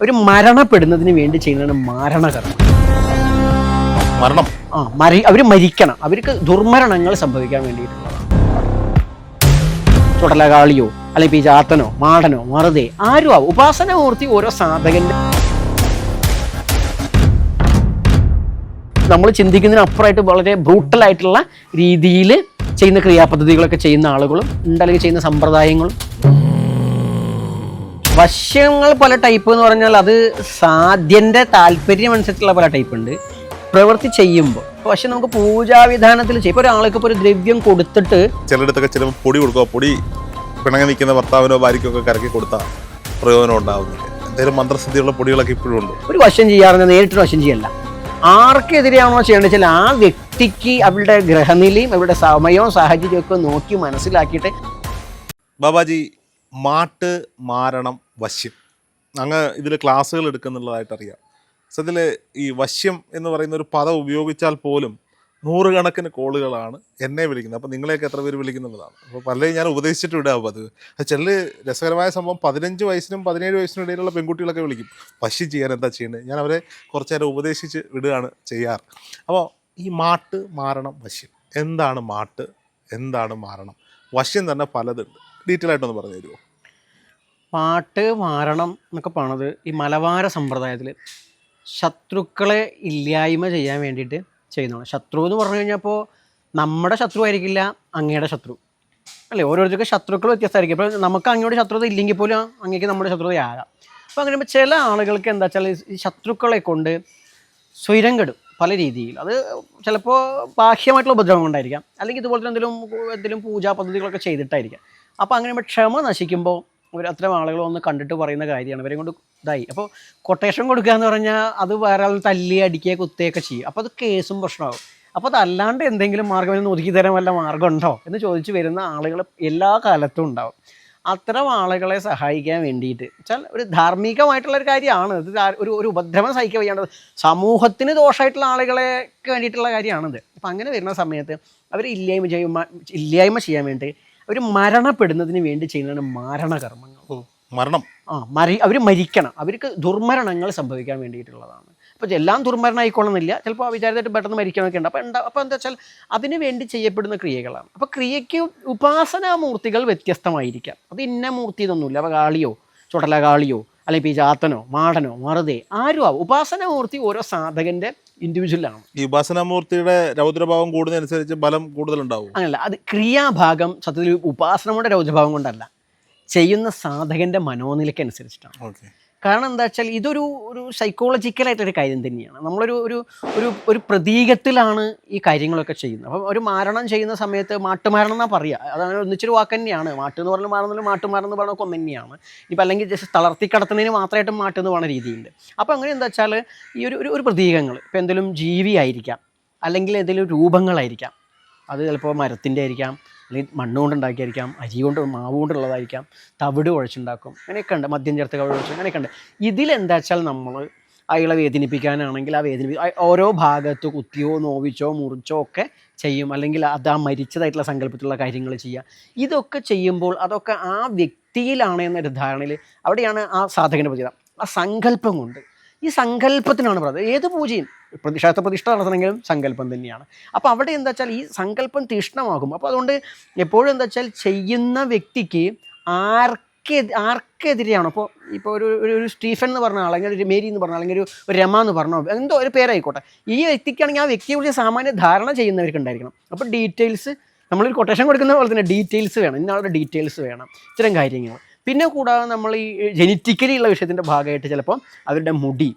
അവർ മരണപ്പെടുന്നതിന് വേണ്ടി ചെയ്യുന്നതാണ് മാരണകർമ്മം. മരണം. ആ മരി അവർ മരിക്കണം. അവർക്ക് ദുർമരണങ്ങൾ സംഭവിക്കാൻ വേണ്ടിയിട്ടുള്ളതാണ്. ചുടലകാളിയോ അല്ലെങ്കിൽ പിജാത്തനോ മാടനോ മറുതേ ആരും ആവും. ഉപാസനമൂർത്തി ഓരോ സാധകന്റെ നമ്മൾ ചിന്തിക്കുന്നതിന് അപ്പുറമായിട്ട് വളരെ ബ്രൂട്ടലായിട്ടുള്ള രീതിയിൽ ചെയ്യുന്ന ക്രിയാപദ്ധതികളൊക്കെ ചെയ്യുന്ന ആളുകളും ഉണ്ട് അല്ലെങ്കിൽ ചെയ്യുന്ന സമ്പ്രദായങ്ങളും. വശ്യങ്ങൾ പല ടൈപ്പ് എന്ന് പറഞ്ഞാൽ അത് സാധ്യന്റെ താല്പര്യം അനുസരിച്ചുള്ള പല ടൈപ്പ് ഉണ്ട്. പ്രവൃത്തി ചെയ്യുമ്പോൾ. പക്ഷെ നമുക്ക് പൂജാവിധാനത്തിൽ ചെയ്യും. ഇപ്പോൾ ഒരാൾക്ക് ഇപ്പോൾ ഒരു ദ്രവ്യം കൊടുത്തിട്ട് ചിലയിടത്തൊക്കെ ചില പൊടി കൊടുക്കുക. പൊടി പിണങ്ങി നിൽക്കുന്ന ഭർത്താവിനോ ഭാര്യയ്ക്കോ ഒക്കെ കറക്കി കൊടുത്താൽ പ്രയോജനം ഉണ്ടാവുന്നില്ല. എന്തെങ്കിലും മന്ത്രസിദ്ധിയുള്ള പൊടികളൊക്കെ ഇപ്പോഴും ഉണ്ട്. ഒരു വശം ചെയ്യാറുണ്ട് നേരിട്ടൊരു വശം ചെയ്യല്ല. ആർക്കെതിരെയാണോ ചെയ്യേണ്ടത് വെച്ചാൽ ആ വ്യക്തിക്ക് അവരുടെ ഗ്രഹനിലയും അവരുടെ സമയവും സാഹചര്യവും ഒക്കെ നോക്കി മനസ്സിലാക്കിയിട്ട് ബാബാജി മാട്ട് മാരണം വശ്യം. അങ്ങ് ഇതിൽ ക്ലാസ്സുകൾ എടുക്കുന്നുള്ളതായിട്ട് അറിയാം സത്യത്തിൽ ഈ വശ്യം എന്ന് പറയുന്ന ഒരു പദം ഉപയോഗിച്ചാൽ പോലും നൂറുകണക്കിന് കോളുകളാണ് എന്നെ വിളിക്കുന്നത്. അപ്പോൾ നിങ്ങളെയൊക്കെ എത്ര പേര് വിളിക്കുന്നുള്ളതാണ് അപ്പോൾ പലരെയും ഞാൻ ഉപദേശിച്ചിട്ട് വിടാം. അത് ചില രസകരമായ സംഭവം പതിനഞ്ച് വയസ്സിനും പതിനേഴ് വയസ്സിനും ഇടയിലുള്ള പെൺകുട്ടികളൊക്കെ വിളിക്കും. വശ്യം ചെയ്യാൻ എന്താ ചെയ്യേണ്ടത് ഞാൻ അവരെ കുറച്ച് നേരം ഉപദേശിച്ച് വിടുകയാണ് ചെയ്യാറ്. അപ്പോൾ ഈ മാട്ട് മാരണം വശ്യം. എന്താണ് മാട്ട്? എന്താണ് മാരണം വശ്യം തന്നെ പലതുണ്ട്. ഡീറ്റെയിൽ ആയിട്ടൊന്ന് പറഞ്ഞു തരുമോ? പാട്ട് മാരണം എന്നൊക്കെ പറയണത് ഈ മലബാര സമ്പ്രദായത്തിൽ ശത്രുക്കളെ ഇല്ലായ്മ ചെയ്യാൻ വേണ്ടിയിട്ട് ചെയ്യുന്നതാണ്. ശത്രു എന്ന് പറഞ്ഞു കഴിഞ്ഞപ്പോൾ നമ്മുടെ ശത്രു ആയിരിക്കില്ല അങ്ങയുടെ ശത്രു. അല്ലേ? ഓരോരുത്തർക്ക് ശത്രുക്കൾ വ്യത്യസ്തമായിരിക്കും. അപ്പോൾ നമുക്ക് അങ്ങയുടെ ശത്രുത ഇല്ലെങ്കിൽ പോലും അങ്ങേക്ക് നമ്മുടെ ശത്രുതയാകാം അപ്പോൾ അങ്ങനെ ചില ആളുകൾക്ക് എന്താ വെച്ചാൽ ഈ ശത്രുക്കളെ കൊണ്ട് സ്വൈരം കെടും പല രീതിയിൽ. അത് ചിലപ്പോൾ ബാഹ്യമായിട്ടുള്ള ഉപദ്രവം കൊണ്ടായിരിക്കാം. അല്ലെങ്കിൽ ഇതുപോലത്തെ എന്തെങ്കിലും എന്തെങ്കിലും പൂജാ പദ്ധതികളൊക്കെ ചെയ്തിട്ടായിരിക്കാം. അപ്പോൾ അങ്ങനെ ക്ഷമ നശിക്കുമ്പോൾ ഒരു അത്തരം ആളുകൾ ഒന്ന് കണ്ടിട്ട് പറയുന്ന കാര്യമാണ്. ഇവരെ കൊണ്ട് ഇതായി. അപ്പോൾ കൊട്ടേഷൻ കൊടുക്കുക എന്ന് പറഞ്ഞാൽ അത് വേറെ ആൾ തല്ലി അടിക്കുക കുത്തുകയൊക്കെ ചെയ്യും. അപ്പോൾ അത് കേസും പ്രശ്നമാകും അപ്പോൾ അതല്ലാണ്ട് എന്തെങ്കിലും മാർഗം ഇതിന് ഒതുക്കി തരാൻ വല്ല മാർഗം ഉണ്ടോ എന്ന് ചോദിച്ചു വരുന്ന ആളുകൾ എല്ലാ കാലത്തും ഉണ്ടാവും. അത്തരം ആളുകളെ സഹായിക്കാൻ വേണ്ടിയിട്ട്. വെച്ചാൽ ഒരു ധാർമ്മികമായിട്ടുള്ള ഒരു കാര്യമാണ്. ഇത് ഒരു ഒരു ഉപദ്രവം സഹിക്കാൻ വയ്യാണ്ടത് സമൂഹത്തിന് ദോഷമായിട്ടുള്ള ആളുകളെക്ക് വേണ്ടിയിട്ടുള്ള കാര്യമാണിത്. അപ്പം അങ്ങനെ വരുന്ന സമയത്ത് അവർ ഇല്ലായ്മ ചെയ്യുമ്പോൾ ഇല്ലായ്മ ചെയ്യാൻ വേണ്ടി അവർ മരണപ്പെടുന്നതിന് വേണ്ടി ചെയ്യുന്നതാണ് മരണകർമ്മങ്ങൾ. മരണം. ആ മരി അവർ മരിക്കണം. അവർക്ക് ദുർമരണങ്ങൾ സംഭവിക്കാൻ വേണ്ടിയിട്ടുള്ളതാണ്. അപ്പോൾ എല്ലാം ദുർമരണം ആയിക്കൊള്ളുന്നില്ല ചിലപ്പോൾ വിചാരിച്ചിട്ട് പെട്ടെന്ന് മരിക്കണമൊക്കെ ഉണ്ട്. അപ്പോൾ എന്താ അപ്പോൾ എന്താ വെച്ചാൽ അതിനു വേണ്ടി ചെയ്യപ്പെടുന്ന ക്രിയകളാണ്. അപ്പോൾ ക്രിയയ്ക്ക് ഉപാസനാമൂർത്തികൾ വ്യത്യസ്തമായിരിക്കാം. അത് ഇന്ന മൂർത്തി ഇതൊന്നുമില്ല. അപ്പോൾ കാളിയോ ചുടലകാളിയോ അല്ലെങ്കിൽ പിജാത്തനോ മാടനോ മറുതേ ആരും ആവും ഉപാസനാമൂർത്തി ഓരോ സാധകന്റെ ഇൻഡിവിജ്വലാണ് ഈ ഉപാസനാമൂർത്തിയുടെ രൗദ്രഭാവം കൂടുന്നതനുസരിച്ച് ബലം കൂടുതലുണ്ടാവും. അങ്ങനല്ല അത് ക്രിയാഭാഗം സത്യത്തിൽ ഉപാസനയുടെ രൗദ്രഭാവം കൊണ്ടല്ല ചെയ്യുന്ന സാധകന്റെ മനോനിലയ്ക്ക് അനുസരിച്ചിട്ടാണ് ഓക്കെ കാരണം എന്താ വെച്ചാൽ ഇതൊരു ഒരു സൈക്കോളജിക്കലായിട്ടൊരു കാര്യം തന്നെയാണ്. നമ്മളൊരു ഒരു ഒരു ഒരു പ്രതീകത്തിലാണ് ഈ കാര്യങ്ങളൊക്കെ ചെയ്യുന്നത്. അപ്പം ഒരു മാരണം ചെയ്യുന്ന സമയത്ത് മാട്ടുമാരണം എന്നാ പറയുക അതാണ് ഒന്നിച്ചൊരു വാക്ക് തന്നെയാണ്. മാട്ട് എന്ന് പറഞ്ഞാൽ മാറുന്നതിൽ മാട്ടുമാരണം എന്ന് പറഞ്ഞാൽ ഒന്ന് തന്നെയാണ്. ഇപ്പം അല്ലെങ്കിൽ ജസ്റ്റ് തളർത്തി കിടത്തുന്നതിന് മാത്രമായിട്ട് മാട്ട് എന്ന് പറയുന്ന രീതിയുണ്ട്. അപ്പോൾ അങ്ങനെ എന്താ വെച്ചാൽ ഈ ഒരു ഒരു ഒരു പ്രതീകങ്ങൾ ഇപ്പം എന്തെങ്കിലും ജീവിയായിരിക്കാം അല്ലെങ്കിൽ എന്തെങ്കിലും രൂപങ്ങളായിരിക്കാം. അത് ചിലപ്പോൾ മരത്തിന്റെ ആയിരിക്കാം. അല്ലെങ്കിൽ മണ്ണ് കൊണ്ടുണ്ടാക്കിയായിരിക്കാം അരി കൊണ്ട് മാവ് കൊണ്ടുള്ളതായിരിക്കാം തവിട് കുഴച്ചുണ്ടാക്കും അങ്ങനെയൊക്കെ ഉണ്ട് മദ്യം ചേർത്ത് കവിട് കുഴച്ച് അങ്ങനെയൊക്കെ ഉണ്ട്. ഇതിലെന്താ വെച്ചാൽ നമ്മൾ അയാളെ വേദനിപ്പിക്കാനാണെങ്കിൽ ആ വേദനിപ്പി ഓരോ ഭാഗത്ത് കുത്തിയോ നോവിച്ചോ മുറിച്ചോ ഒക്കെ ചെയ്യും അല്ലെങ്കിൽ അത് ആ മരിച്ചതായിട്ടുള്ള സങ്കല്പത്തിലുള്ള കാര്യങ്ങൾ ചെയ്യുക. ഇതൊക്കെ ചെയ്യുമ്പോൾ അതൊക്കെ ആ വ്യക്തിയിലാണ് എന്നൊരു ധാരണയിൽ അവിടെയാണ് ആ സാധകന്റെ പ്രതിത ആ സങ്കല്പം കൊണ്ട് ഈ സങ്കല്പത്തിനാണ് പറയുന്നത്. ഏത് പൂജയും ക്ഷേത്ര പ്രതിഷ്ഠ നടത്തണമെങ്കിലും സങ്കല്പം തന്നെയാണ്. അപ്പോൾ അവിടെ എന്താ വെച്ചാൽ ഈ സങ്കല്പം തീഷ്ണമാകും. അപ്പോൾ അതുകൊണ്ട് എപ്പോഴും എന്താ വെച്ചാൽ ചെയ്യുന്ന വ്യക്തിക്ക് ആർക്ക് ആർക്കെതിരെയാണ്. അപ്പോൾ ഇപ്പോൾ ഒരു ഒരു- സ്റ്റീഫൻ എന്ന് പറഞ്ഞ ആൾ അല്ലെങ്കിൽ ഒരു മേരി എന്ന് പറഞ്ഞ അല്ലെങ്കിൽ ഒരു രമ എന്ന് പറഞ്ഞോ എന്തോ ഒരു പേരായിക്കോട്ടെ. ഈ വ്യക്തിക്കാണെങ്കിൽ ആ വ്യക്തിയെ കുറിച്ച് സാമാന്യ ധാരണ ചെയ്യുന്നവർക്ക് ഉണ്ടായിരിക്കണം. അപ്പോൾ ഡീറ്റെയിൽസ് നമ്മളൊരു കൊട്ടേഷൻ കൊടുക്കുന്ന പോലെ തന്നെ ഡീറ്റെയിൽസ് വേണം. ഇന്നാളുടെ ഡീറ്റെയിൽസ് വേണം. ഇത്തരം കാര്യങ്ങൾ. പിന്നെ കൂടാതെ നമ്മൾ ഈ ജനറ്റിക്കലി ഉള്ള വിഷയത്തിന്റെ ഭാഗമായിട്ട് ചിലപ്പോൾ അവരുടെ മുടി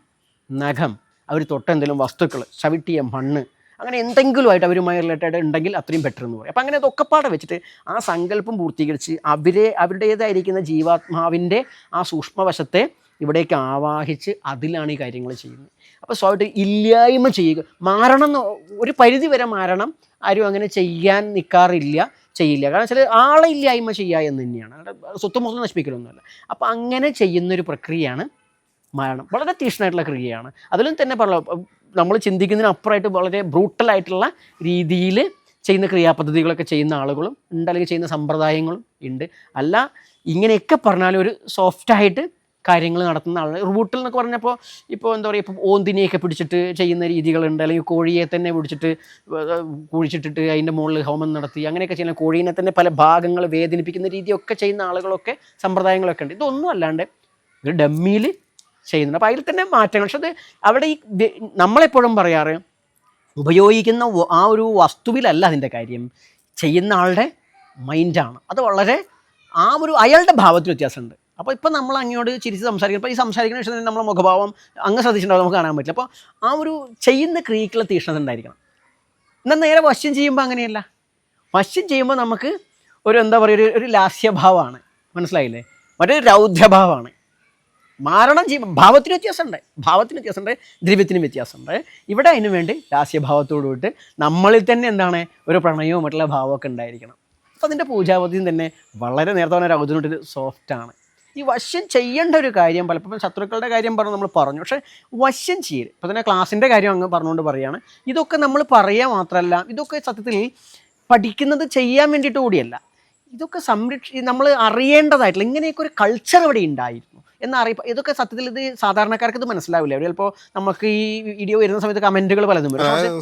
നഖം അവർ തൊട്ട എന്തെങ്കിലും വസ്തുക്കൾ ചവിട്ടിയ മണ്ണ് അങ്ങനെ എന്തെങ്കിലും ആയിട്ട് അവരുമായി റിലേറ്റഡ് ഉണ്ടെങ്കിൽ അത്രയും ബെറ്റർ എന്ന് പറയും. അപ്പം അങ്ങനെ അതൊക്കെ പാടെ വെച്ചിട്ട് ആ സങ്കല്പം പൂർത്തീകരിച്ച് അവരെ അവരുടേതായിരിക്കുന്ന ജീവാത്മാവിന്റെ ആ സൂക്ഷ്മവശത്തെ ഇവിടേക്ക് ആവാഹിച്ച് അതിലാണ് ഈ കാര്യങ്ങൾ ചെയ്യുന്നത്. അപ്പോൾ സ്വാഭാവിക ഇല്ലായ്മ ചെയ്യുക എന്ന് ഒരു പരിധി വരെ മാറണം. ആരും അങ്ങനെ ചെയ്യാൻ നിൽക്കാറില്ല ചെയ്യില്ല. കാരണം വെച്ചാൽ ആളെ ഇല്ലായ്മ ചെയ്യുക എന്ന് തന്നെയാണ്. സ്വത്ത് മൊത്തം നശിപ്പിക്കലൊന്നുമല്ല. അപ്പോൾ അങ്ങനെ ചെയ്യുന്നൊരു പ്രക്രിയയാണ് മരണം. വളരെ തീക്ഷ്ണമായിട്ടുള്ള ക്രിയയാണ്. അതിലും തന്നെ പറ നമ്മൾ ചിന്തിക്കുന്നതിനപ്പുറമായിട്ട് വളരെ ബ്രൂട്ടലായിട്ടുള്ള രീതിയിൽ ചെയ്യുന്ന ക്രിയാപദ്ധതികളൊക്കെ ചെയ്യുന്ന ആളുകളും ഉണ്ട്. അല്ലെങ്കിൽ ചെയ്യുന്ന സമ്പ്രദായങ്ങളും ഉണ്ട്. അല്ല ഇങ്ങനെയൊക്കെ പറഞ്ഞാലും ഒരു സോഫ്റ്റായിട്ട് കാര്യങ്ങൾ നടത്തുന്ന ആളാണ് റൂട്ടിൽ എന്നൊക്കെ പറഞ്ഞപ്പോൾ ഇപ്പോൾ എന്താ പറയുക ഇപ്പോൾ ഓന്തിനെയൊക്കെ പിടിച്ചിട്ട് ചെയ്യുന്ന രീതികളുണ്ട്. അല്ലെങ്കിൽ കോഴിയെ തന്നെ പിടിച്ചിട്ട് കുഴിച്ചിട്ടിട്ട് അതിന്റെ മുകളിൽ ഹോമം നടത്തി അങ്ങനെയൊക്കെ ചെയ്യുന്ന കോഴീനെ തന്നെ പല ഭാഗങ്ങൾ വേദനിപ്പിക്കുന്ന രീതിയൊക്കെ ചെയ്യുന്ന ആളുകളൊക്കെ സമ്പ്രദായങ്ങളൊക്കെ ഉണ്ട്. ഇതൊന്നും അല്ലാണ്ട് ഒരു ഡമ്മിയിൽ ചെയ്യുന്നുണ്ട്. അപ്പോൾ അതിൽ തന്നെ മാറ്റങ്ങൾ. പക്ഷെ അത് അവിടെ ഈ നമ്മളെപ്പോഴും പറയാറ് ഉപയോഗിക്കുന്ന ആ ഒരു വസ്തുവിലല്ല അതിന്റെ കാര്യം. ചെയ്യുന്ന ആളുടെ മൈൻഡാണ് അത് വളരെ ആ ഒരു അയാളുടെ ഭാവത്തിൽ വ്യത്യാസമുണ്ട്. അപ്പോൾ ഇപ്പം നമ്മൾ അങ്ങോട്ട് ചിരിച്ച് സംസാരിക്കും. അപ്പോൾ ഈ സംസാരിക്കുന്ന വിഷയം തന്നെ നമ്മളെ മുഖഭാവം അങ്ങ് ശ്രദ്ധിച്ചിട്ടുണ്ടാവും നമുക്ക് കാണാൻ പറ്റില്ല. അപ്പോൾ ആ ഒരു ചെയ്യുന്ന ക്രിയക്കുള്ള തീഷ്ണത ഉണ്ടായിരിക്കണം എന്നാൽ നേരെ വശ്യം ചെയ്യുമ്പോൾ അങ്ങനെയല്ല. വശ്യം ചെയ്യുമ്പോൾ നമുക്ക് ഒരു എന്താ പറയുക ഒരു ഒരു ലാസ്യഭാവമാണ്. മനസ്സിലായില്ലേ? മറ്റൊരു രൗദ്രഭാവമാണ് മാരണം ചെയ്യും ഭാവത്തിന് വ്യത്യാസമുണ്ട്. ഭാവത്തിന് വ്യത്യാസമുണ്ട് ദ്രവ്യത്തിന് വ്യത്യാസമുണ്ട്. ഇവിടെ അതിനു വേണ്ടി ലാസ്യഭാവത്തോടു കൂട്ട് നമ്മളിൽ തന്നെ എന്താണ് ഒരു പ്രണയവും മറ്റുള്ള ഭാവമൊക്കെ ഉണ്ടായിരിക്കണം. അപ്പോൾ അതിന്റെ പൂജാപതിയും തന്നെ വളരെ നേരത്തെ പറഞ്ഞ രൗദ്രനോട്ടൊരു സോഫ്റ്റാണ് ഈ വശ്യം ചെയ്യേണ്ട ഒരു കാര്യം പലപ്പോഴും ശത്രുക്കളുടെ കാര്യം പറഞ്ഞു നമ്മൾ പറഞ്ഞു. പക്ഷേ വശ്യം ചെയ്യൽ ഇപ്പോൾ തന്നെ ക്ലാസ്സിന്റെ കാര്യം അങ്ങ് പറഞ്ഞുകൊണ്ട് പറയുകയാണ്. ഇതൊക്കെ നമ്മൾ പറയുക മാത്രമല്ല ഇതൊക്കെ സത്യത്തിൽ പഠിക്കുന്നത് ചെയ്യാൻ വേണ്ടിയിട്ട് കൂടിയല്ല. ഇതൊക്കെ സംരക്ഷി നമ്മൾ അറിയേണ്ടതായിട്ടുള്ള ഇങ്ങനെയൊക്കെ ഒരു കൾച്ചർ ഇവിടെ ഉണ്ടായിരുന്നു. എന്നറിയ ഇതൊക്കെ സത്യത്തിൽ ഇത് സാധാരണക്കാർക്ക് ഇത് മനസ്സിലാവില്ല. അവിടെ ചിലപ്പോൾ നമുക്ക് ഈ വീഡിയോ വരുന്ന സമയത്ത് കമന്റുകൾ പലതും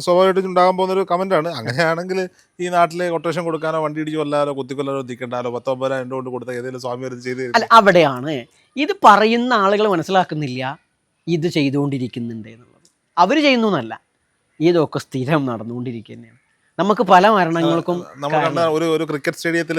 സ്വാഭാവികമായിട്ടും ഉണ്ടാകാൻ പോകുന്ന ഒരു കമന്റ് ആണ് അങ്ങനെയാണെങ്കിൽ ഈ നാട്ടിലെ കൊട്ടേഷൻ കൊടുക്കാനോ വണ്ടി ഇടിച്ച് കൊല്ലാനോ കുത്തിക്കൊല്ലാലോ തിക്കണ്ടാലോ പത്തൊമ്പതിനായിരം രൂപ കൊണ്ട് കൊടുത്ത ഏതെങ്കിലും സ്വാമി അത് ചെയ്ത് അല്ല അവിടെയാണ്. ഇത് പറയുന്ന ആളുകൾ മനസ്സിലാക്കുന്നില്ല ഇത് ചെയ്തുകൊണ്ടിരിക്കുന്നുണ്ട് എന്നുള്ളത്. അവർ ചെയ്യുന്നു എന്നല്ല. ഇതൊക്കെ സ്ഥിരം നടന്നുകൊണ്ടിരിക്കുന്നതാണ് നമുക്ക് പല മരണങ്ങൾക്കും ഒരു ഒരു ക്രിക്കറ്റ് സ്റ്റേഡിയത്തിൽ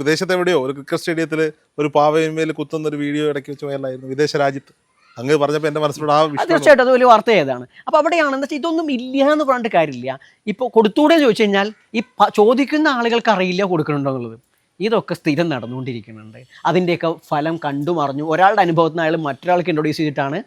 വിദേശത്ത് എവിടെയോ? ഒരു ക്രിക്കറ്റ് സ്റ്റേഡിയത്തിൽ ഒരു പാവയമ്മയിൽ കുത്തുന്ന ഒരു വീഡിയോ ഇടയ്ക്ക് വെച്ച് വയലായിരുന്നു വിദേശ രാജ്യത്ത്. അങ്ങ് പറഞ്ഞപ്പോൾ എന്റെ മനസ്സിലൂടെ ആ വിഷയം തീർച്ചയായിട്ടും അത് വലിയ വാർത്ത ഏതാണ്. അപ്പോൾ അവിടെയാണ് എന്താ വെച്ചാൽ ഇതൊന്നും ഇല്ല എന്ന് പറഞ്ഞിട്ട് കാര്യമില്ല. ഇപ്പോൾ കൊടുത്തൂടെ ചോദിച്ചു കഴിഞ്ഞാൽ ഈ ചോദിക്കുന്ന ആളുകൾക്ക് അറിയില്ല കൊടുക്കണുണ്ടോ എന്നുള്ളത്. ഇതൊക്കെ സ്ഥിരം നടന്നുകൊണ്ടിരിക്കുന്നുണ്ട്. അതിന്റെയൊക്കെ ഫലം കണ്ടു മറിഞ്ഞു ഒരാളുടെ അനുഭവത്തിൽ നിന്ന് അയാൾ മറ്റൊരാൾക്ക് ഇൻട്രൊഡ്യൂസ് ചെയ്തിട്ടാണ്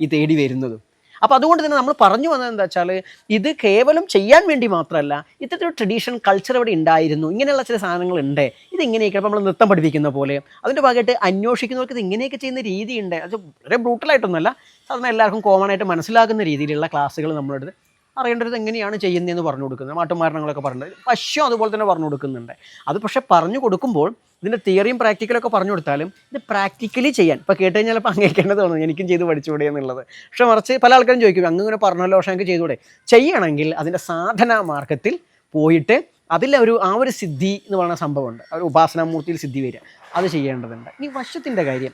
ഈ തേടി വരുന്നതും. അപ്പോൾ അതുകൊണ്ട് തന്നെ നമ്മൾ പറഞ്ഞു വന്നത് എന്താ വെച്ചാൽ ഇത് കേവലം ചെയ്യാൻ വേണ്ടി മാത്രമല്ല ഇത്തരത്തിലൊരു ട്രഡീഷൻ കൾച്ചർ ഇവിടെ ഉണ്ടായിരുന്നു. ഇങ്ങനെയുള്ള ചില സാധനങ്ങൾ ഉണ്ട് ഇത് ഇങ്ങനെയൊക്കെ നമ്മൾ നൃത്തം പഠിപ്പിക്കുന്ന പോലെ. അതിന്റെ ഭാഗമായിട്ട് അന്വേഷിക്കുന്നവർക്ക് ഇത് ഇങ്ങനെയൊക്കെ ചെയ്യുന്ന രീതി ഉണ്ട് അത് വളരെ ബ്രൂട്ടലായിട്ടൊന്നുമല്ല സാധാരണ എല്ലാവർക്കും കോമൺ ആയിട്ട് മനസ്സിലാക്കുന്ന രീതിയിലുള്ള ക്ലാസ്സുകൾ നമ്മളെടുത്ത് അറിയേണ്ടത് എങ്ങനെയാണ് ചെയ്യുന്നതെന്ന് പറഞ്ഞു കൊടുക്കുന്നത്. മാട്ടുമാരണങ്ങളൊക്കെ പറഞ്ഞത് പശു അതുപോലെ തന്നെ പറഞ്ഞു കൊടുക്കുന്നുണ്ട്. അത് പക്ഷേ പറഞ്ഞു കൊടുക്കുമ്പോൾ ഇതിന്റെ തിയറിയും പ്രാക്ടിക്കലൊക്കെ പറഞ്ഞു കൊടുത്താലും ഇത് പ്രാക്ടിക്കലി ചെയ്യാൻ ഇപ്പോൾ കേട്ട് കഴിഞ്ഞാൽ അപ്പോൾ അങ്ങേക്കേണ്ടത് തോന്നുന്നു എനിക്കും ചെയ്ത് പഠിച്ചുകൂടെ എന്നുള്ളത്. പക്ഷേ മറിച്ച് പല ആൾക്കാരും ചോദിക്കും അങ്ങ് ഇങ്ങനെ പറഞ്ഞല്ലോ പക്ഷേ എനിക്ക് ചെയ്തുകൂടെ? ചെയ്യണമെങ്കിൽ അതിന്റെ സാധനാ മാർഗത്തിൽ പോയിട്ട് അതിലൊരു ആ ഒരു സിദ്ധി എന്ന് പറയുന്ന സംഭവമുണ്ട്. ഒരു ഉപാസനാമൂർത്തിയിൽ സിദ്ധി വരിക. അത് ചെയ്യേണ്ടതുണ്ട്. ഇനി വശത്തിന്റെ കാര്യം.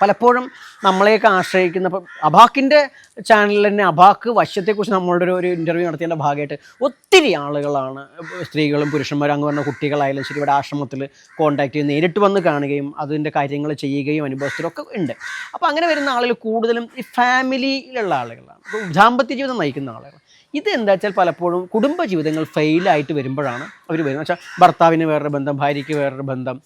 പലപ്പോഴും നമ്മളെയൊക്കെ ആശ്രയിക്കുന്ന അബാക്കിന്റെ ചാനലിൽ തന്നെ അബാക്ക് വശ്യത്തെക്കുറിച്ച് നമ്മളുടെ ഒരു ഒരു ഇന്റർവ്യൂ നടത്തിയതിന്റെ ഭാഗമായിട്ട് ഒത്തിരി ആളുകളാണ് സ്ത്രീകളും പുരുഷന്മാരും അങ്ങ് പറഞ്ഞ കുട്ടികളായാലും ശരി ഇവിടെ ആശ്രമത്തിൽ കോൺടാക്ട് ചെയ്ത് നേരിട്ട് വന്ന് കാണുകയും അതിന്റെ കാര്യങ്ങൾ ചെയ്യുകയും അനുഭവത്തിലൊക്കെ ഉണ്ട്. അപ്പോൾ അങ്ങനെ വരുന്ന ആളുകൾ കൂടുതലും ഈ ഫാമിലിയിലുള്ള ആളുകളാണ്. ദാമ്പത്യ ജീവിതം നയിക്കുന്ന ആളുകൾ. ഇത് എന്താ വെച്ചാൽ പലപ്പോഴും കുടുംബ ജീവിതങ്ങൾ ഫെയിലായിട്ട് വരുമ്പോഴാണ് അവർ വരുന്നത്. വെച്ചാൽ ഭർത്താവിന് വേറൊരു ബന്ധം ഭാര്യയ്ക്ക് വേറൊരു ബന്ധം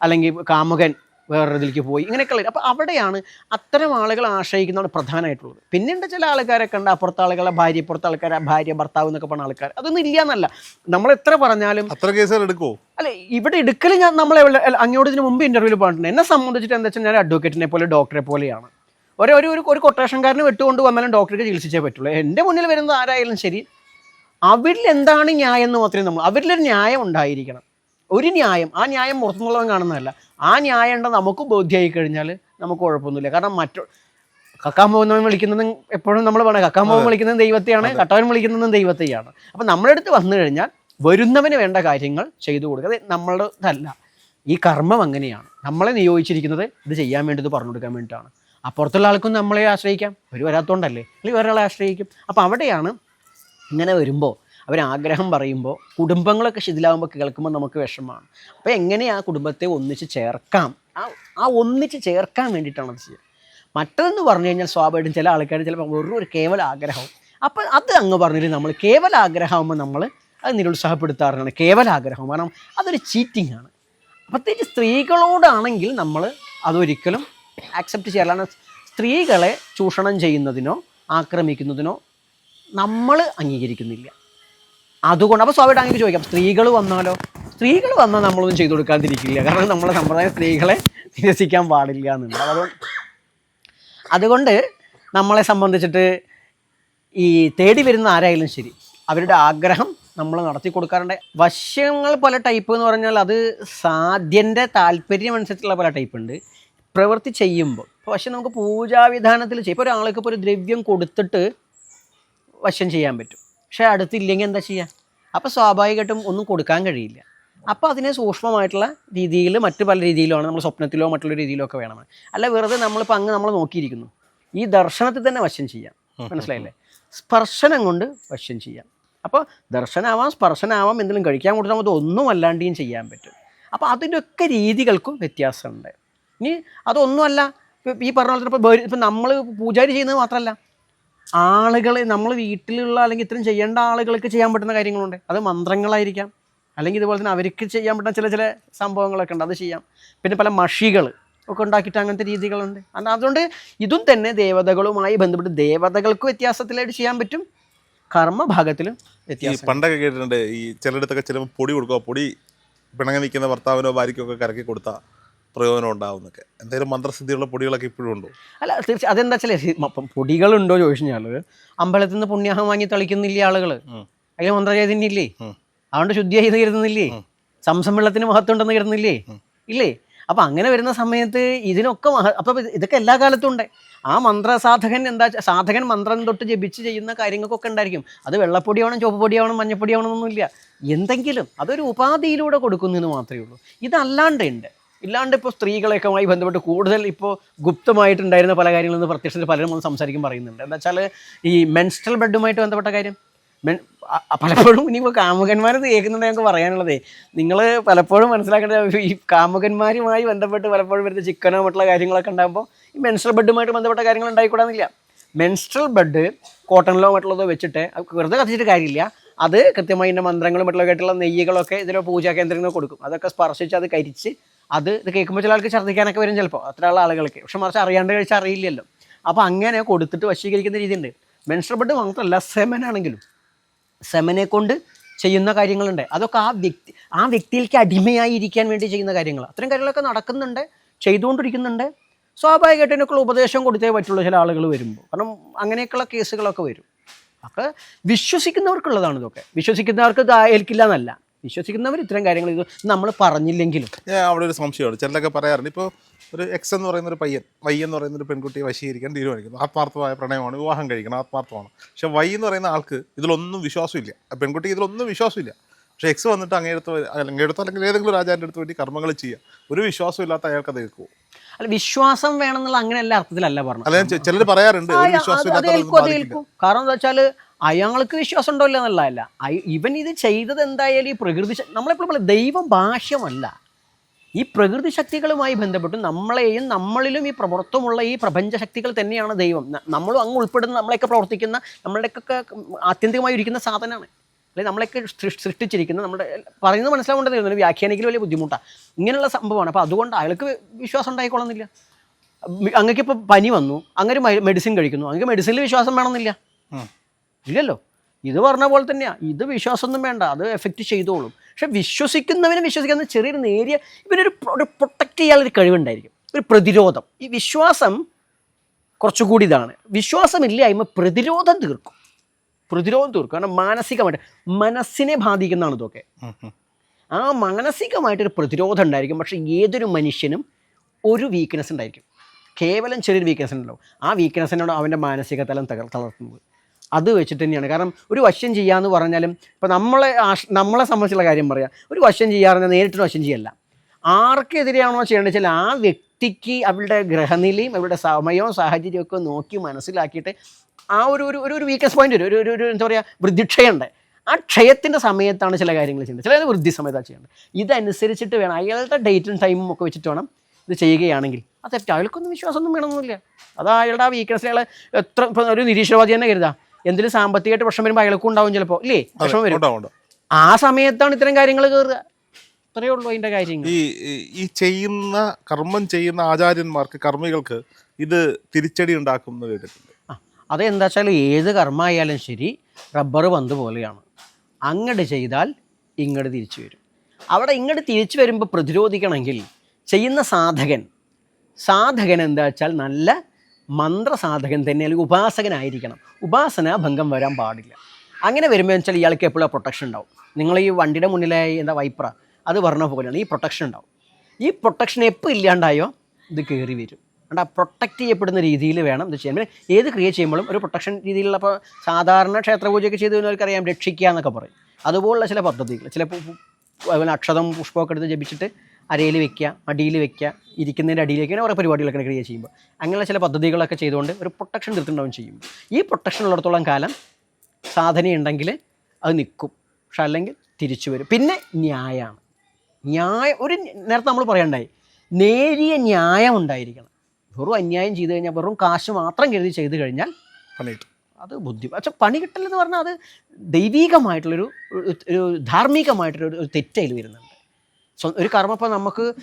അല്ലെങ്കിൽ കാമുകൻ വേറൊരു ഇതിലേക്ക് പോയി. ഇങ്ങനെയൊക്കെയുള്ള അപ്പോൾ അവിടെയാണ് അത്തരം ആളുകൾ ആശ്രയിക്കുന്നതാണ് പ്രധാനമായിട്ടുള്ളത്. പിന്നീട് ചില ആൾക്കാരൊക്കെ ഉണ്ട്. അപ്പുറത്തെ ആളുകളെ ഭാര്യ ഇപ്പുറത്തെ ആൾക്കാരെ ഭാര്യ ഭർത്താവ് എന്നൊക്കെ പറഞ്ഞ ആൾക്കാർ അതൊന്നും ഇല്ല എന്നല്ല നമ്മൾ എത്ര പറഞ്ഞാലും അത്ര കേസുകൾ എടുക്കുമോ അല്ല ഇവിടെ എടുക്കൽ ഞാൻ നമ്മൾ അങ്ങോട്ട് ഇതിന് മുമ്പ് ഇന്റർവ്യൂവിൽ പറഞ്ഞിട്ടുണ്ട്. എന്നെ സംബന്ധിച്ചിട്ട് എന്താ വെച്ചാൽ ഞാൻ അഡ്വക്കേറ്റിനെ പോലെ ഡോക്ടറെ പോലെയാണ്. ഒരു ഒരു ഒരു- കൊട്ടേഷൻകാരനെ കൊട്ടേഷൻകാരന് വിട്ടുകൊണ്ട് വന്നാലും ഡോക്ടർക്ക് ചികിത്സിച്ചേ പറ്റുള്ളൂ. എന്റെ മുന്നിൽ വരുന്നത് ആരായാലും ശരി. അവരിൽ എന്താണ് ന്യായം എന്ന് മാത്രമേ നമ്മൾ അവരിലൊരു ന്യായം ഉണ്ടായിരിക്കണം. ഒരു ന്യായം ആ ന്യായം പുറത്തുനിന്നുള്ളവൻ കാണുന്നതല്ല. ആ ന്യായം ഉണ്ടോ നമുക്ക് ബോധ്യമായി കഴിഞ്ഞാൽ നമുക്ക് കുഴപ്പമൊന്നുമില്ല. കാരണം മറ്റു കക്കാൻ പോകുന്നവൻ വിളിക്കുന്നതും എപ്പോഴും നമ്മൾ പറയണം കക്കാൻ പോകുമ്പോൾ വിളിക്കുന്നതും ദൈവത്തെയാണ് കട്ടവൻ വിളിക്കുന്നതും ദൈവത്തെയാണ്. അപ്പം നമ്മുടെ അടുത്ത് വന്നു കഴിഞ്ഞാൽ വരുന്നവന് വേണ്ട കാര്യങ്ങൾ ചെയ്തു കൊടുക്കുക. അത് നമ്മളുടെ ഇതല്ല ഈ കർമ്മം അങ്ങനെയാണ്. നമ്മളെ നിയോഗിച്ചിരിക്കുന്നത് ഇത് ചെയ്യാൻ വേണ്ടി ഇത് പറഞ്ഞു കൊടുക്കാൻ വേണ്ടിയിട്ടാണ്. അപ്പുറത്തുള്ള ആൾക്കും നമ്മളെ ആശ്രയിക്കാം. ഒരു വരാത്തോണ്ടല്ലേ അല്ലെങ്കിൽ വേറെ ആളെ ആശ്രയിക്കും. അപ്പോൾ അവിടെയാണ് ഇങ്ങനെ വരുമ്പോൾ അവരാഗ്രഹം പറയുമ്പോൾ കുടുംബങ്ങളൊക്കെ ശിഥിലാകുമ്പോൾ കേൾക്കുമ്പോൾ നമുക്ക് വിഷമമാണ്. അപ്പോൾ എങ്ങനെ ആ കുടുംബത്തെ ഒന്നിച്ച് ചേർക്കാം? ആ ആ ഒന്നിച്ച് ചേർക്കാൻ വേണ്ടിയിട്ടാണ് അത് ചെയ്യുക. മറ്റതെന്ന് പറഞ്ഞു കഴിഞ്ഞാൽ സ്വാഭാവികമായിട്ടും ചില ആൾക്കാർ ചിലപ്പോൾ വെറും ഒരു കേവല ആഗ്രഹം അപ്പോൾ അത് അങ്ങ് പറഞ്ഞിട്ട് നമ്മൾ കേവല ആഗ്രഹമാകുമ്പോൾ നമ്മൾ അത് നിരുത്സാഹപ്പെടുത്താറുണ്ട്. കേവല ആഗ്രഹം കാരണം അതൊരു ചീറ്റിംഗ് ആണ്. പ്രത്യേകിച്ച് സ്ത്രീകളോടാണെങ്കിൽ നമ്മൾ അതൊരിക്കലും ആക്സെപ്റ്റ് ചെയ്യാറില്ല. സ്ത്രീകളെ ചൂഷണം ചെയ്യുന്നതിനോ ആക്രമിക്കുന്നതിനോ നമ്മൾ അംഗീകരിക്കുന്നില്ല. അതുകൊണ്ട് അപ്പോൾ സ്വാഭാവികമായിട്ട് അങ്ങനെ ചോദിക്കാം സ്ത്രീകൾ വന്നാലോ? സ്ത്രീകൾ വന്നാൽ നമ്മളൊന്നും ചെയ്തു കൊടുക്കാതിരിക്കില്ല. കാരണം നമ്മളെ സമ്പ്രദായം സ്ത്രീകളെ നിരസിക്കാൻ പാടില്ല എന്നുണ്ട്. അതുകൊണ്ട് അതുകൊണ്ട് നമ്മളെ സംബന്ധിച്ചിട്ട് ഈ തേടി വരുന്ന ആരായാലും ശരി അവരുടെ ആഗ്രഹം നമ്മൾ നടത്തി കൊടുക്കാറുണ്ട്. വശ്യങ്ങൾ പല ടൈപ്പ് എന്ന് പറഞ്ഞാൽ അത് സാധ്യന്റെ താല്പര്യം അനുസരിച്ചുള്ള പല ടൈപ്പ് ഉണ്ട്. പ്രവൃത്തി ചെയ്യുമ്പോൾ ഇപ്പോൾ പക്ഷെ നമുക്ക് പൂജാവിധാനത്തിൽ ചെയ്യും. ഇപ്പോൾ ഒരാൾക്ക് ഇപ്പോൾ ഒരു ദ്രവ്യം കൊടുത്തിട്ട് വശം ചെയ്യാൻ പറ്റും. പക്ഷേ അടുത്തില്ലെങ്കിൽ എന്താ ചെയ്യുക അപ്പോൾ സ്വാഭാവികമായിട്ടും ഒന്നും കൊടുക്കാൻ കഴിയില്ല. അപ്പോൾ അതിനെ സൂക്ഷ്മമായിട്ടുള്ള രീതിയിൽ മറ്റു പല രീതിയിലാണ് നമ്മൾ സ്വപ്നത്തിലോ മറ്റുള്ള രീതിയിലോ ഒക്കെ വേണം. അല്ല വെറുതെ നമ്മളിപ്പോൾ അങ്ങ് നമ്മൾ നോക്കിയിരിക്കുന്നു. ഈ ദർശനത്തിൽ തന്നെ വശം ചെയ്യാം. മനസ്സിലായില്ലേ? സ്പർശനം കൊണ്ട് വശം ചെയ്യാം. അപ്പോൾ ദർശനാവാം സ്പർശനാവാം എന്തെങ്കിലും കഴിക്കാൻ കൊടുത്താൽ നമുക്ക് ഒന്നും അല്ലാണ്ടിയും ചെയ്യാൻ പറ്റും. അപ്പോൾ അതിന്റെയൊക്കെ രീതികൾക്കും വ്യത്യാസമുണ്ട്. ഇനി അതൊന്നുമല്ല ഈ പറഞ്ഞ പോലെ ഇപ്പോൾ ഇപ്പം നമ്മൾ പൂജാരി ചെയ്യുന്നത് മാത്രമല്ല. ആളുകളെ നമ്മൾ വീട്ടിലുള്ള അല്ലെങ്കിൽ ഇത്രയും ചെയ്യേണ്ട ആളുകൾക്ക് ചെയ്യാൻ പറ്റുന്ന കാര്യങ്ങളുണ്ട്. അത് മന്ത്രങ്ങളായിരിക്കാം. അല്ലെങ്കിൽ ഇതുപോലെ തന്നെ അവർക്ക് ചെയ്യാൻ പറ്റുന്ന ചില ചില സംഭവങ്ങളൊക്കെ ഉണ്ട്. അത് ചെയ്യാം. പിന്നെ പല മഷികൾ ഒക്കെ ഉണ്ടാക്കിയിട്ട് അങ്ങനത്തെ രീതികളുണ്ട്. അത് അതുകൊണ്ട് ഇതും തന്നെ ദേവതകളുമായി ബന്ധപ്പെട്ട് ദേവതകൾക്ക് വ്യത്യാസത്തിലായിട്ട് ചെയ്യാൻ പറ്റും. കർമ്മഭാഗത്തിലും വ്യത്യാസം പണ്ടൊക്കെ കേട്ടിട്ടുണ്ട് ഈ ചിലയിടത്തൊക്കെ ചിലപ്പോൾ പൊടി കൊടുക്കുക. പൊടി പിണങ്ങി നിൽക്കുന്ന ഭർത്താവിനോ ഭാര്യയ്ക്കോ ഒക്കെ കറക്കി കൊടുത്താൽ പ്രയോജനം ഉണ്ടാവുന്നൊക്കെ. എന്തെങ്കിലും മന്ത്രസിദ്ധിയുള്ള പൊടികളൊക്കെ ഇപ്പോഴും ഉണ്ടോ? അല്ല തീർച്ചയായും അതെന്താ വെച്ചാൽ പൊടികളുണ്ടോ ചോദിച്ചു കഴിഞ്ഞാൽ അമ്പലത്തിൽ നിന്ന് പുണ്യാഹം വാങ്ങി തളിക്കുന്നില്ലേ ആളുകൾ. അതിൽ ഉം. അതുകൊണ്ട് ശുദ്ധിയായി കരുതുന്നില്ലേ സംസം വെള്ളത്തിന് മഹത്വം ഉണ്ടെന്ന് കരുതുന്നില്ലേ ഇല്ലേ? അപ്പം അങ്ങനെ വരുന്ന സമയത്ത് ഇതിനൊക്കെ മഹ അപ്പം ഇതൊക്കെ എല്ലാ കാലത്തും ഉണ്ട്. ആ മന്ത്രസാധകൻ എന്താ സാധകൻ മന്ത്രം തൊട്ട് ജപിച്ച് ചെയ്യുന്ന കാര്യങ്ങൾക്കൊക്കെ ഉണ്ടായിരിക്കും. അത് വെള്ളപ്പൊടിയാവണം ചുവപ്പൊടിയാവണം മഞ്ഞപ്പൊടിയാവണം എന്നൊന്നുമില്ല. എന്തെങ്കിലും അതൊരു ഉപാധിയിലൂടെ കൊടുക്കുന്നതിന് മാത്രമേ ഉള്ളൂ. ഇതല്ലാണ്ട് ഉണ്ട്. ഇല്ലാണ്ട് ഇപ്പോൾ സ്ത്രീകളെയൊക്കെയുമായി ബന്ധപ്പെട്ട് കൂടുതൽ ഇപ്പോൾ ഗുപ്തമായിട്ടുണ്ടായിരുന്ന പല കാര്യങ്ങളിൽ നിന്ന് പ്രത്യക്ഷത്തിൽ പലരും വന്ന് സംസാരിക്കും പറയുന്നുണ്ട്. എന്താ വെച്ചാൽ ഈ മെൻസ്ട്രൽ ബ്ലഡുമായിട്ട് ബന്ധപ്പെട്ട കാര്യം? പലപ്പോഴും ഇനിയിപ്പോൾ കാമുകന്മാരെ കേൾക്കുന്നുണ്ട് ഞങ്ങൾക്ക് പറയാനുള്ളതേ. നിങ്ങൾ പലപ്പോഴും മനസ്സിലാക്കേണ്ട ഈ കാമുകന്മാരുമായി ബന്ധപ്പെട്ട് പലപ്പോഴും വരുന്ന ചിക്കനോ മറ്റുള്ള കാര്യങ്ങളൊക്കെ ഉണ്ടാകുമ്പോൾ ഈ മെൻസ്ട്രൽ ബെഡുമായിട്ട് ബന്ധപ്പെട്ട കാര്യങ്ങൾ ഉണ്ടായിക്കൂടാന്നില്ല. മെൻസ്ട്രൽ ബെഡ് കോട്ടണിലോ മറ്റുള്ളതോ വെച്ചിട്ട് വെറുതെ കത്തിച്ചിട്ട് കാര്യമില്ല. അത് കൃത്യമായി ഇതിന്റെ മന്ത്രങ്ങളും മറ്റുള്ള ആയിട്ടുള്ള നെയ്യുകളൊക്കെ ഇതിലോ പൂജാ കേന്ദ്രങ്ങൾ കൊടുക്കും. അതൊക്കെ സ്പർശിച്ച് അത് കരിച്ച് അത് ഇത് കേൾക്കുമ്പോൾ ചില ആൾക്ക് ഛർദ്ദിക്കാനൊക്കെ വരും ചിലപ്പോൾ. അത്രയുള്ള ആളുകൾക്ക്. പക്ഷെ മറിച്ച് അറിയാണ്ട് കഴിച്ചാൽ അറിയില്ലല്ലോ. അപ്പോൾ അങ്ങനെ കൊടുത്തിട്ട് വശീകരിക്കുന്ന രീതിയുണ്ട്. മെൻസ്ട്രൽ ബെഡ് മാത്രമല്ല സെമനാണെങ്കിലും സെമനെ കൊണ്ട് ചെയ്യുന്ന കാര്യങ്ങളുണ്ട്. അതൊക്കെ ആ വ്യക്തി ആ വ്യക്തിയിലേക്ക് അടിമയായി ഇരിക്കാൻ വേണ്ടി ചെയ്യുന്ന കാര്യങ്ങൾ. അത്തരം കാര്യങ്ങളൊക്കെ നടക്കുന്നുണ്ട് ചെയ്തുകൊണ്ടിരിക്കുന്നുണ്ട്. സ്വാഭാവികമായിട്ട് അതിനൊക്കെയുള്ള ഉപദേശം കൊടുത്തേ പറ്റുള്ളൂ ചില ആളുകൾ വരുമ്പോൾ. കാരണം അങ്ങനെയൊക്കെയുള്ള കേസുകളൊക്കെ വരും. അപ്പോൾ വിശ്വസിക്കുന്നവർക്കുള്ളതാണ് ഇതൊക്കെ. വിശ്വസിക്കുന്നവർക്ക് ഏൽക്കില്ല എന്നല്ല. വിശ്വസിക്കുന്നവർ ഇത്തരം കാര്യങ്ങൾ ഇത് നമ്മൾ പറഞ്ഞില്ലെങ്കിലും. ഞാൻ അവിടെ ഒരു സംശയമാണ് ചിലരൊക്കെ പറയാറുണ്ട്. ഇപ്പോൾ ഒരു എക്സ് എന്ന് പറയുന്ന ഒരു പയ്യൻ വൈ എന്ന് പറയുന്ന ഒരു പെൺകുട്ടിയെ വശീകരിക്കാൻ തീരുമാനിക്കുന്നു. ആത്മാർത്ഥമായ പ്രണയമാണ്. വിവാഹം കഴിക്കണം. ആത്മാർത്ഥമാണ്. പക്ഷെ വൈ എന്ന് പറയുന്ന ആൾക്ക് ഇതിലൊന്നും വിശ്വാസമില്ല. ആ പെൺകുട്ടിക്ക് ഇതിലൊന്നും വിശ്വാസമില്ല. പക്ഷെ എക്സ് വന്നിട്ട് അങ്ങേടുത്ത് അങ്ങേടുത്ത് അല്ലെങ്കിൽ ഏതെങ്കിലും രാജാവിന്റെ അടുത്ത് വേണ്ടി കർമ്മങ്ങൾ ചെയ്യുക ഒരു വിശ്വാസം ഇല്ലാത്ത അയാൾക്ക് അത് കേൾക്കുമോ അല്ല വിശ്വാസം വേണമെന്നുള്ള അങ്ങനെയല്ല അർത്ഥത്തിലല്ല പറഞ്ഞു അല്ല ചിലർ പറയാറുണ്ട് കാരണം എന്താ വെച്ചാൽ അയാൾക്ക് വിശ്വാസം ഉണ്ടോ ഇല്ല എന്നുള്ളതല്ല ഇവൻ ഇത് ചെയ്തത് എന്തായാലും ഈ പ്രകൃതി നമ്മളെപ്പോഴും ദൈവം ഭാഷ്യമല്ല. ഈ പ്രകൃതി ശക്തികളുമായി ബന്ധപ്പെട്ട് നമ്മളെയും നമ്മളിലും ഈ പ്രവർത്തമുള്ള ഈ പ്രപഞ്ച ശക്തികൾ തന്നെയാണ് ദൈവം. നമ്മളും അങ്ങ് ഉൾപ്പെടുന്ന നമ്മളെയൊക്കെ പ്രവർത്തിക്കുന്ന നമ്മളുടെയൊക്കെ ആത്യന്തികമായി ഇരിക്കുന്ന സാധനമാണ്. അല്ലെങ്കിൽ നമ്മളെയൊക്കെ സൃഷ്ടിച്ചിരിക്കുന്ന നമ്മുടെ പറയുന്നത് മനസ്സിലാവേണ്ടത് വ്യാഖ്യാനിക്കൽ വലിയ ബുദ്ധിമുട്ടാണ് ഇങ്ങനെയുള്ള സംഭവമാണ്. അപ്പോൾ അതുകൊണ്ട് അയാൾക്ക് വിശ്വാസം ഉണ്ടായിക്കൊള്ളുന്നില്ല. അങ്ങക്കിപ്പോൾ പനി വന്നു അങ്ങനെ മെഡിസിൻ കഴിക്കുന്നു. അങ്ങനെ മെഡിസിനിൽ വിശ്വാസം വേണമെന്നില്ല. ഇല്ലല്ലോ. ഇത് പറഞ്ഞ പോലെ തന്നെയാണ് ഇത് വിശ്വാസമൊന്നും വേണ്ട. അത് എഫക്റ്റ് ചെയ്തോളും. പക്ഷെ വിശ്വസിക്കുന്നവന് വിശ്വസിക്കുന്ന ചെറിയൊരു നേരിയ ഇവനൊരു ഒരു പ്രൊട്ടക്റ്റ് ചെയ്യാനൊരു കഴിവുണ്ടായിരിക്കും. ഒരു പ്രതിരോധം. ഈ വിശ്വാസം കുറച്ചുകൂടി ഇതാണ്. വിശ്വാസമില്ലായ്മ പ്രതിരോധം തീർക്കും. പ്രതിരോധം തീർക്കും. കാരണം മാനസികമായിട്ട് മനസ്സിനെ ബാധിക്കുന്നതാണ് ഇതൊക്കെ. ആ മാനസികമായിട്ടൊരു പ്രതിരോധം ഉണ്ടായിരിക്കും. പക്ഷെ ഏതൊരു മനുഷ്യനും ഒരു വീക്ക്നെസ് ഉണ്ടായിരിക്കും. കേവലം ചെറിയൊരു വീക്ക്നെസ് ഉണ്ടാവും ആ വീക്ക്നെസ്സിനോട് അവന്റെ മാനസിക തലം തകർ തളർത്തുന്നത്. അത് വെച്ചിട്ട് തന്നെയാണ്. കാരണം ഒരു വശം ചെയ്യാന്ന് പറഞ്ഞാലും ഇപ്പോൾ നമ്മളെ നമ്മളെ സംബന്ധിച്ചുള്ള കാര്യം പറയാം. ഒരു വശം ചെയ്യാറുണ്ട് നേരിട്ടൊരു വശം ചെയ്യല്ല. ആർക്കെതിരെയാണോ ചെയ്യേണ്ടത് വെച്ചാൽ ആ വ്യക്തിക്ക് അവരുടെ ഗ്രഹനിലയും അവരുടെ സമയവും സാഹചര്യവും ഒക്കെ നോക്കി മനസ്സിലാക്കിയിട്ട് ആ ഒരു ഒരു ഒരു- വീക്ക്നെസ് പോയിന്റ് ഒരു ഒരു ഒരു എന്താ പറയുക വൃദ്ധിക്ഷയുണ്ട്. ആ ക്ഷയത്തിന്റെ സമയത്താണ് ചില കാര്യങ്ങൾ ചെയ്യേണ്ടത്. ചിലത് വൃദ്ധി സമയത്താണ് ചെയ്യേണ്ടത്. ഇതനുസരിച്ചിട്ട് വേണം. അയാളുടെ ഡേറ്റും ടൈമും ഒക്കെ വെച്ചിട്ട് വേണം ഇത് ചെയ്യുകയാണെങ്കിൽ. അത് അയാൾക്കൊന്നും വിശ്വാസമൊന്നും വേണമെന്നില്ല. അത് അയാളുടെ ആ വീക്ക്നസ് അയാൾ എത്ര ഇപ്പം ഒരു നിരീക്ഷണവാദി തന്നെ കരുതാം. എന്തെങ്കിലും സാമ്പത്തികമായിട്ട് പ്രശ്നം വരുമ്പോൾ അയാൾക്കും ഉണ്ടാവും ചിലപ്പോൾ ഇല്ലേ? പ്രശ്നം വരും. ആ സമയത്താണ് ഇത്തരം കാര്യങ്ങൾ കയറുക അത്രയേ ഉള്ളൂ അതിന്റെ കാര്യങ്ങൾ. ഈ ഈ- ചെയ്യുന്ന കർമ്മം ചെയ്യുന്ന ആചാര്യന്മാർക്ക് കർമ്മികൾക്ക് ഇത് തിരിച്ചടി ഉണ്ടാക്കുന്ന കേട്ടിട്ടുണ്ട്. അതെന്താ വെച്ചാൽ ഏത് കർമ്മമായാലും ശരി റബ്ബർ പന്ത് പോലെയാണ്. അങ്ങോട്ട് ചെയ്താൽ ഇങ്ങോട്ട് തിരിച്ചു വരും. അവിടെ ഇങ്ങോട്ട് തിരിച്ചു വരുമ്പോൾ പ്രതിരോധിക്കണമെങ്കിൽ ചെയ്യുന്ന സാധകൻ സാധകൻ എന്താ വെച്ചാൽ നല്ല മന്ത്രസാധകൻ തന്നെ അല്ലെങ്കിൽ ഉപാസകനായിരിക്കണം. ഉപാസന ഭംഗം വരാൻ പാടില്ല. അങ്ങനെ വരുമ്പോൾ വെച്ചാൽ ഇയാൾക്ക് എപ്പോഴും പ്രൊട്ടക്ഷൻ ഉണ്ടാവും. നിങ്ങൾ ഈ വണ്ടിയുടെ മുന്നിലെ എന്താ വൈപ്ര അത് പറഞ്ഞ പോലെയാണ് ഈ പ്രൊട്ടക്ഷൻ ഉണ്ടാവും. ഈ പ്രൊട്ടക്ഷൻ എപ്പോൾ ഇല്ലാണ്ടായോ ഇത് കയറി വരും. അതുകൊണ്ട് ആ പ്രൊട്ടക്റ്റ് ചെയ്യപ്പെടുന്ന രീതിയിൽ വേണം ഇത് ചെയ്യാൻ. ഏത് ക്രിയ ചെയ്യുമ്പോഴും ഒരു പ്രൊട്ടക്ഷൻ രീതിയിലുള്ള ഇപ്പോൾ സാധാരണ ക്ഷേത്രപൂജയൊക്കെ ചെയ്ത് കഴിഞ്ഞവർക്കറിയാം രക്ഷിക്കുക എന്നൊക്കെ പറയും. അതുപോലുള്ള ചില പദ്ധതികൾ ചില അതുപോലെ അക്ഷതം പുഷ്പമൊക്കെ എടുത്ത് ജപിച്ചിട്ട് അരയിൽ വെക്കുക അടിയിൽ വെക്കുക ഇരിക്കുന്നതിന്റെ അടിയിലേക്ക് ഓരോ പരിപാടികളൊക്കെ ക്രിയേറ്റ് ചെയ്യുമ്പോൾ അങ്ങനെയുള്ള ചില പദ്ധതികളൊക്കെ ചെയ്തുകൊണ്ട് ഒരു പ്രൊട്ടക്ഷൻ തീർത്തുണ്ടാവും ചെയ്യും ഈ പ്രൊട്ടക്ഷൻ ഉള്ളിടത്തോളം കാലം സാധനയുണ്ടെങ്കിൽ അത് നിൽക്കും. പക്ഷെ അല്ലെങ്കിൽ തിരിച്ചു വരും. പിന്നെ ന്യായമാണ്. ന്യായം ഒരു നേരത്തെ നമ്മൾ പറയണ്ടായി. നേരിയ ന്യായം ഉണ്ടായിരിക്കണം. വെറും അന്യായം ചെയ്തു കഴിഞ്ഞാൽ വെറും കാശ് മാത്രം കരുതി ചെയ്തു കഴിഞ്ഞാൽ അത് ബുദ്ധി പക്ഷെ പണി കിട്ടലെന്ന് പറഞ്ഞാൽ അത് ദൈവീകമായിട്ടുള്ളൊരു ഒരു- ധാർമ്മികമായിട്ടുള്ളൊരു തെറ്റയിൽ വരുന്നുണ്ട്. ഒരു കർമ്മം ഇപ്പം നമുക്ക്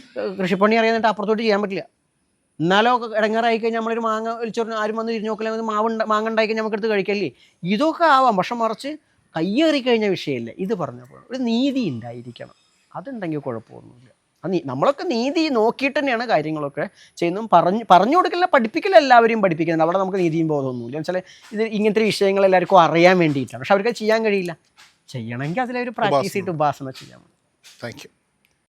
കൃഷിപ്പണി അറിയാന്നിട്ട് അപ്പുറത്തോട്ട് ചെയ്യാൻ പറ്റില്ല. എന്നാലോ ഇടങ്ങാറായി കഴിഞ്ഞാൽ നമ്മളൊരു മാങ്ങ വലിച്ചോറിന് ആരും വന്ന് തിരിഞ്ഞു നോക്കില്ല മാവ് മാങ്ങ ഉണ്ടായി കഴിഞ്ഞാൽ നമുക്ക് എടുത്ത് കഴിക്കല്ലേ? ഇതൊക്കെ ആവാം പക്ഷെ മറിച്ച് കയ്യേറി കഴിഞ്ഞ വിഷയമില്ല ഇത് പറഞ്ഞപ്പോൾ ഒരു നീതി ഉണ്ടായിരിക്കണം. അതുണ്ടെങ്കിൽ കുഴപ്പമൊന്നുമില്ല. അത് നീ- നമ്മളൊക്കെ നീതി നോക്കിയിട്ട് തന്നെയാണ് കാര്യങ്ങളൊക്കെ ചെയ്യുന്നതും. പറഞ്ഞു പറഞ്ഞു കൊടുക്കില്ല പഠിപ്പിക്കില്ല എല്ലാവരെയും പഠിപ്പിക്കുന്നുണ്ട് അവിടെ നമുക്ക് നീതിയും ബോധമൊന്നുമില്ല. വെച്ചാൽ ഇത് ഇങ്ങനത്തെ വിഷയങ്ങൾ എല്ലാവർക്കും അറിയാൻ വേണ്ടിയിട്ടാണ്. പക്ഷെ അവർക്ക് ചെയ്യാൻ കഴിയില്ല. ചെയ്യണമെങ്കിൽ അതിലൊരു പ്രാക്ടീസ് ചെയ്തിട്ട് ഉപാസന. ചെയ്യാൻ താങ്ക് യു